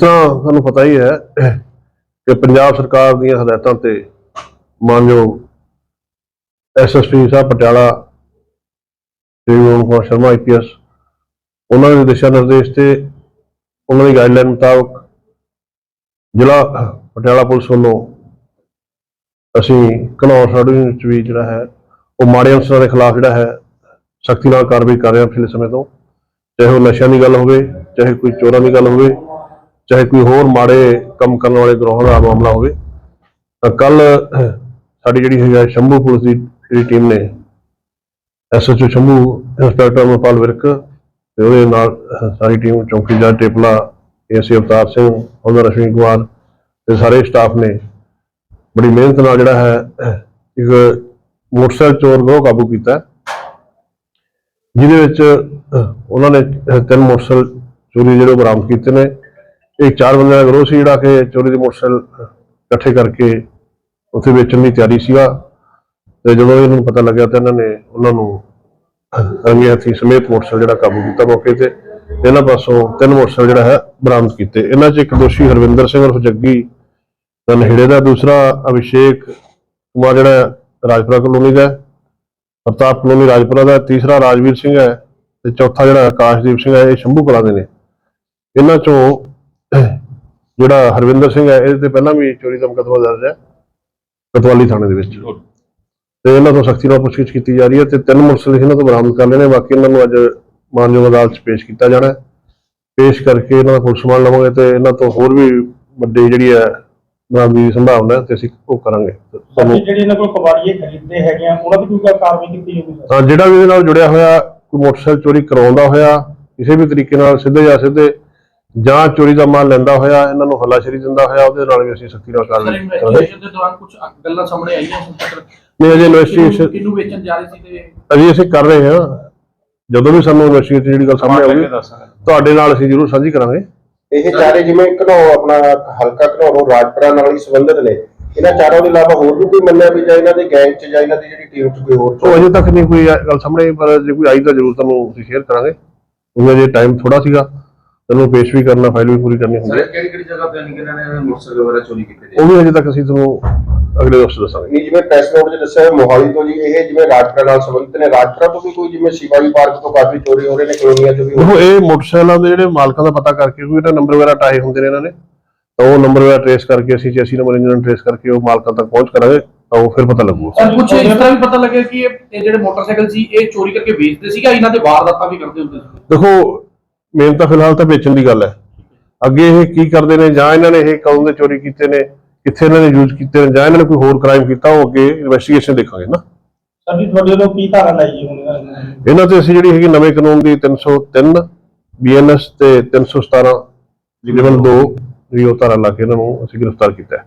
ਤਰ੍ਹਾਂ ਤੁਹਾਨੂੰ ਪਤਾ ਹੀ ਹੈ ਕਿ ਪੰਜਾਬ ਸਰਕਾਰ ਦੀਆਂ ਹਦਾਇਤਾਂ ਤੇ ਮਾਨਯੋਗ ਐਸਐਸਪੀ ਸਾਹਿਬ ਪਟਿਆਲਾ, ਸ਼੍ਰੀ ਅਰੁਣ ਕੁਮਾਰ ਸ਼ਰਮਾ ਆਈਪੀਐਸ ਉਹਨਾਂ ਦੇ ਦਿਸ਼ਾ ਨਿਰਦੇਸ਼ ਤੇ ਉਹਨਾਂ ਦੀ ਗਾਈਡਲਾਈਨ ਮੁਤਾਬਕ ਜ਼ਿਲ੍ਹਾ ਪਟਿਆਲਾ ਪੁਲਿਸ ਵੱਲੋਂ ਅਸੀਂ ਘਨੌਰ ਸਾਡੂ ਵਿੱਚ ਵੀ ਜਿਹੜਾ ਹੈ, ਉਹ ਮਾੜੇ ਅਨਸਰਾਂ ਦੇ ਖਿਲਾਫ ਜਿਹੜਾ ਹੈ, ਸਖਤੀ ਨਾਲ ਕਾਰਵਾਈ ਕਰ ਰਹੇ ਹਾਂ ਪਿਛਲੇ ਸਮੇਂ ਤੋਂ। ਚਾਹੇ ਉਹ ਨਸ਼ਿਆਂ ਦੀ ਗੱਲ ਹੋਵੇ, ਚਾਹੇ ਕੋਈ ਚੋਰਾਂ ਦੀ ਗੱਲ ਹੋਵੇ ਚਾਹੇ ਕੋਈ ਹੋਰ ਮਾੜੇ ਕੰਮ ਕਰਨ ਵਾਲੇ ਗਰੋਹਾਂ ਦਾ ਮਾਮਲਾ ਹੋਵੇ ਤਾਂ ਕੱਲ ਸਾਡੀ ਜਿਹੜੀ ਹੈਗਾ ਸ਼ੰਭੂ ਪੁਲਿਸ ਦੀ ਜਿਹੜੀ ਟੀਮ ਨੇ ਐਸਐਚਓ ਸ਼ੰਭੂ ਇੰਸਪੈਕਟਰ ਅਮਰਪਾਲ ਵਿਰਕ ਤੇ ਉਹਦੇ ਨਾਲ ਅਹ, ਸਾਰੀ ਟੀਮ ਚੌਕੀਦਾਰ ਟੇਪਲਾ ਏਸੀ ਅਵਤਾਰ ਸਿੰਘ ਉਹਦਾ ਰਸ਼ਮੀ ਕੁਮਾਰ ਤੇ ਸਾਰੇ ਸਟਾਫ ਨੇ ਬੜੀ ਮਿਹਨਤ ਨਾਲ ਜਿਹੜਾ ਹੈ ਇੱਕ ਮੋਟਰਸਾਈਕਲ ਚੋਰ ਨੂੰ ਕਾਬੂ ਕੀਤਾ। ਜਿਹਦੇ ਵਿੱਚ ਉਹਨਾਂ ਨੇ ਤਿੰਨ ਮੋਟਰਸਾਈਕਲ ਚੋਰੀ ਜਿਹੜੇ ਉਹ ਬਰਾਮਦ ਕੀਤੇ ਨੇ। ਇਹ ਚਾਰ ਬੰਦਿਆਂ ਦਾ ਗਰੋਹ ਸੀ ਜਿਹੜਾ ਕਿ ਚੋਰੀ ਦੇ ਮੋਟਰਸਾਈਕਲ ਇਕੱਠੇ ਕਰਕੇ ਉੱਥੇ ਵੇਚਣ ਦੀ ਤਿਆਰੀ ਸੀਗਾ। ਤੇ ਜਦੋਂ ਇਹਨਾਂ ਨੂੰ ਪਤਾ ਲੱਗਿਆ ਤਾਂ ਇਹਨਾਂ ਨੇ ਉਹਨਾਂ ਨੂੰ ਰੰਗੇ ਹੱਥੀਂ ਸਮੇਤ ਮੋਟਰਸਾਈਕਲ ਜਿਹੜਾ ਕਾਬੂ ਕੀਤਾ ਮੌਕੇ ਤੇ। ਇਹਨਾਂ ਪਾਸੋਂ ਤਿੰਨ ਮੋਟਰਸਾਈਕਲ ਜਿਹੜਾ ਹੈ ਬਰਾਮਦ ਕੀਤੇ। ਇਹਨਾਂ 'ਚ ਇੱਕ ਦੋਸ਼ੀ ਹਰਵਿੰਦਰ ਸਿੰਘ ਉਰਫ ਜੱਗੀ, ਦਾ ਨਹਿੜੇ ਦਾ ਦੂਸਰਾ ਅਭਿਸ਼ੇਕ ਕੁਮਾਰ ਜਿਹੜਾ ਰਾਜਪੁਰਾ ਕਲੋਨੀ ਦਾ ਪ੍ਰਤਾਪ ਕਲੋਨੀ ਰਾਜਪੁਰਾ ਦਾ ਤੀਸਰਾ ਰਾਜਵੀਰ ਸਿੰਘ ਹੈ। ਤੇ ਚੌਥਾ ਜਿਹੜਾ ਆਕਾਸ਼ਦੀਪ ਸਿੰਘ ਹੈ, ਇਹ ਸ਼ੰਭੂ ਕਲਾਂ ਦੇ ਨੇ। ਇਹਨਾਂ ਚੋਂ ਜਿਹੜਾ ਹਰਵਿੰਦਰ ਸਿੰਘ ਹੈ ਇਹਦੇ ਤੇ ਪਹਿਲਾਂ ਵੀ ਚੋਰੀ ਦਾ ਮੁਕੱਦਮਾ ਦਰਜ ਹੈ ਕਤਵਾਲੀ ਥਾਣੇ ਦੇ ਵਿੱਚ। ਤੇ ਇਹਨਾਂ ਤੋਂ ਸਖਤੀ ਨਾਲ ਪੁੱਛਗਿੱਛ ਕੀਤੀ ਜਾ ਰਹੀ ਹੈ ਤੇ ਤਿੰਨ ਮੋਟਰਸਾਈਕਲ ਇਹਨਾਂ ਤੋਂ ਬਰਾਮਦ ਕਰ ਲਏ ਨੇ ਬਾਕੀ ਇਹਨਾਂ ਨੂੰ ਅੱਜ ਮਾਨਯੋਗ ਅਦਾਲਤ 'ਚ ਪੇਸ਼ ਕੀਤਾ ਜਾਣਾ ਹੈ। ਪੇਸ਼ ਕਰਕੇ ਇਹਨਾਂ ਦਾ ਪੁਲਿਸ ਸਮਾਨ ਲਵਾਂਗੇ ਤੇ ਇਹਨਾਂ ਤੋਂ ਹੋਰ ਵੀ ਵੱਡੀ ਜਿਹੜੀ ਹੈ ਬਰਾਮਦੀ ਦੀ ਸੰਭਾਵਨਾ ਹੈ ਤੇ ਅਸੀਂ ਉਹ ਕਰਾਂਗੇ। ਜਿਹੜੀ ਇਹਨਾਂ ਕੋਲ ਕਬਾੜੀਏ ਖਰੀਦਦੇ ਹੈਗੇ ਆ ਉਹਨਾਂ ਦੀ ਕੋਈ ਕਾਰਵਾਈ ਕੀਤੀ ਜਾਊਗੀ ਹਾਂ ਜਿਹੜਾ ਵੀ ਇਹਦੇ ਨਾਲ ਜੁੜਿਆ ਹੋਇਆ ਕੋਈ ਮੋਟਰਸਾਈਕਲ ਚੋਰੀ ਕਰਾਉਂਦਾ ਹੋਇਆ ਕਿਸੇ ਵੀ ਤਰੀਕੇ ਨਾਲ ਸਿੱਧੇ ਜਾਂ ਸਿੱਧੇ ਜਾਂ ਚੋਰੀ ਦਾ ਮਾਲ ਲੈਂਦਾ ਹੋਇਆ ਇਹਨਾਂ ਨੂੰ ਹੱਲਾਸ਼ੇਰੀ ਦਿੰਦਾ ਹੋਇਆ ਉਹਦੇ ਨਾਲ ਵੀ ਅਸੀਂ ਸਖਤੀ ਨਾਲ ਸਰ ਕਾਰਵਾਈ ਕਰਾਂਗੇ ਇਨਵੈਸਟੀਗੇਸ਼ਨ ਦੇ ਦੌਰਾਨ ਕੁਝ ਗੱਲਾਂ ਸਾਹਮਣੇ ਆਈਆਂ ਹੁਣ ਤੱਕ ਨਹੀਂ ਅਜੇ ਇਨਵੈਸਟੀਗੇਸ਼ਨ ਕਿਹਨੂੰ- ਕਿਹਨੂੰ ਵੇਚਣ ਜਾ ਰਹੇ ਸੀ ਤੇ ਅਜੇ ਅਸੀਂ ਕਰ ਰਹੇ ਹਾਂ। ਜਦੋਂ ਵੀ ਸਾਨੂੰ ਇਨਵੈਸਟੀਗੇਸ਼ਨ ਜਿਹੜੀ ਗੱਲ ਸਾਹਮਣੇ ਆਊਗੀ ਤੁਹਾਡੇ ਨਾਲ ਅਸੀਂ ਜ਼ਰੂਰ ਸਾਂਝੀ ਕਰਾਂਗੇ। ਇਹ ਚਾਰੇ ਜਿਵੇਂ ਘਨੋ ਆਪਣਾ ਹਲਕਾ ਘਨੌਰੋਂ ਰਾਜਪੁਰਾ ਨਾਲ ਹੀ ਸੰਬੰਧਿਤ ਨੇ। ਇਹਨਾਂ ਚਾਰਾਂ ਦੇ ਇਲਾਵਾ ਹੋਰ ਵੀ ਕੋਈ ਮੰਨਿਆ ਵੀ ਜਾਂ ਇਹਨਾਂ ਦੇ ਗੈਂਗ ਚ ਜਾਂ ਇਹਨਾਂ ਦੀ ਜਿਹੜੀ ਟੀਮ ਚ ਕੋਈ ਹੋਰ ਉਹ ਅਜੇ ਤੱਕ ਨਹੀਂ ਕੋਈ ਗੱਲ ਸਾਹਮਣੇ ਆਈ, ਪਰ ਜੇ ਕੋਈ ਆਈ ਤਾਂ ਜ਼ਰੂਰ ਤੁਹਾਨੂੰ ਅਸੀਂ ਸ਼ੇਅਰ ਕਰਾਂਗੇ। ਕਿਉਂਕਿ ਅਜੇ ਟਾਈਮ ਥੋੜਾ ਸੀਗਾ। ਤੈਨੂੰ ਪੇਸ਼ ਵੀ ਕਰਨਾ ਫਾਈਲ ਵੀ ਪੂਰੀ ਕਰਨੀ ਹੁੰਦੀ ਹੈ। ਕਿਹੜੀ ਕਿਹੜੀ ਜਗ੍ਹਾ ਤੇ ਨਿਕਲਣਾ ਨੇ ਮੋਟਰਸਾਈਕਲ ਵਗੈਰਾ ਚੋਰੀ ਕੀਤੇ ਜੀ ਉਹ ਵੀ ਅਜੇ ਤੱਕ ਅਸੀਂ ਤੁਹਾਨੂੰ ਅਗਲੇ ਹਫ਼ਤੇ ਦੱਸਾਂਗੇ। ਨਹੀਂ ਜਿਵੇਂ ਪ੍ਰੈਸ ਨੋਟ 'ਚ ਦੱਸਿਆ ਹੋਇਆ ਮੋਹਾਲੀ ਤੋਂ ਜੀ ਇਹ ਜਿਵੇਂ ਰਾਜਪੁਰਾ ਨਾਲ ਸੰਬੰਧਿਤ ਨੇ। ਰਾਜਪੁਰਾ ਤੋਂ ਵੀ ਕੋਈ ਜਿਵੇਂ ਸ਼ਿਵਾਜੀ ਪਾਰਕ ਤੋਂ ਕਾਫੀ ਚੋਰੀ ਹੋ ਰਹੇ ਨੇ ਕਲੋਨੀਆਂ 'ਚ ਵੀ ਹੋ ਦੇਖੋ ਇਹ ਮੋਟਰਸਾਈਕਲਾਂ ਦੇ ਜਿਹੜੇ ਮਾਲਕਾਂ ਦਾ ਪਤਾ ਕਰਕੇ ਕੋਈ ਇਹਦਾ ਨੰਬਰ ਵਗੈਰਾ ਟਾਏ ਹੁੰਦੇ ਨੇ ਇਹਨਾਂ ਨੇ ਤਾਂ ਉਹ ਨੰਬਰ ਵਗੈਰਾ ਟ੍ਰੇਸ ਕਰਕੇ ਅਸੀਂ ਚੈਸੀ ਨੰਬਰ ਇੰਜਨ ਟ੍ਰੇਸ ਕਰਕੇ ਉਹ ਮਾਲਕਾਂ ਤੱਕ ਪਹੁੰਚ ਕਰਾਂਗੇ ਤਾਂ ਉਹ ਫਿਰ ਪਤਾ ਲੱਗੂ ਸਰ ਕੁਝ ਇਸ ਤਰ੍ਹਾਂ ਵੀ ਪਤਾ ਲੱਗਿਆ ਕਿ ਇਹ ਇਹ ਜਿਹੜੇ ਮੋਟਰਸਾਈਕਲ ਸੀ ਇਹ ਚੋਰੀ ਕਰਕੇ ਵੇਚਦੇ ਸੀਗਾ ਇਹਨਾਂ ਦੇ ਵਾਰਦਾਤਾਂ ਵੀ ਕਰਦੇ ਹੁੰਦੇ ਸੀ? ਦੇਖੋ ਮੇਨ ਤਾਂ ਫਿਲਹਾਲ ਤਾਂ ਵੇਚਣ ਦੀ ਗੱਲ ਹੈ। ਅੱਗੇ ਇਹ ਕੀ ਕਰਦੇ ਨੇ ਜਾਂ ਇਹਨਾਂ ਨੇ ਇਹ ਕਦੋਂ ਦੇ ਚੋਰੀ ਕੀਤੇ ਨੇ ਕਿੱਥੇ ਇਹਨਾਂ ਨੇ ਯੂਜ਼ ਕੀਤੇ ਨੇ ਜਾਂ ਇਹਨਾਂ ਨੇ ਕੋਈ ਹੋਰ ਕ੍ਰਾਈਮ ਕੀਤਾ ਉਹ ਅੱਗੇ ਇਨਵੈਸਟੀਗੇਸ਼ਨ ਦੇਖਾਂਗੇ ਨਾ। ਸਰ ਜੀ ਤੁਹਾਡੇ ਵੱਲੋਂ ਕੀ ਧਾਰਾ ਲਾਈ ਜੀ ਹੁਣ ਇਹਨਾਂ ਤੇ ਅਸੀਂ ਜਿਹੜੀ ਹੈਗੀ ਨਵੇਂ ਕਾਨੂੰਨ ਦੀ 303 ਬੀਐਨਐਸ ਤੇ 317 ਲੈਵਲ 2 ਜਿਹੜੀ ਉਹ ਧਾਰਾ ਲਾ ਕੇ ਇਹਨਾਂ ਨੂੰ ਅਸੀਂ ਗ੍ਰਿਫਤਾਰ ਕੀਤਾ ਹੈ।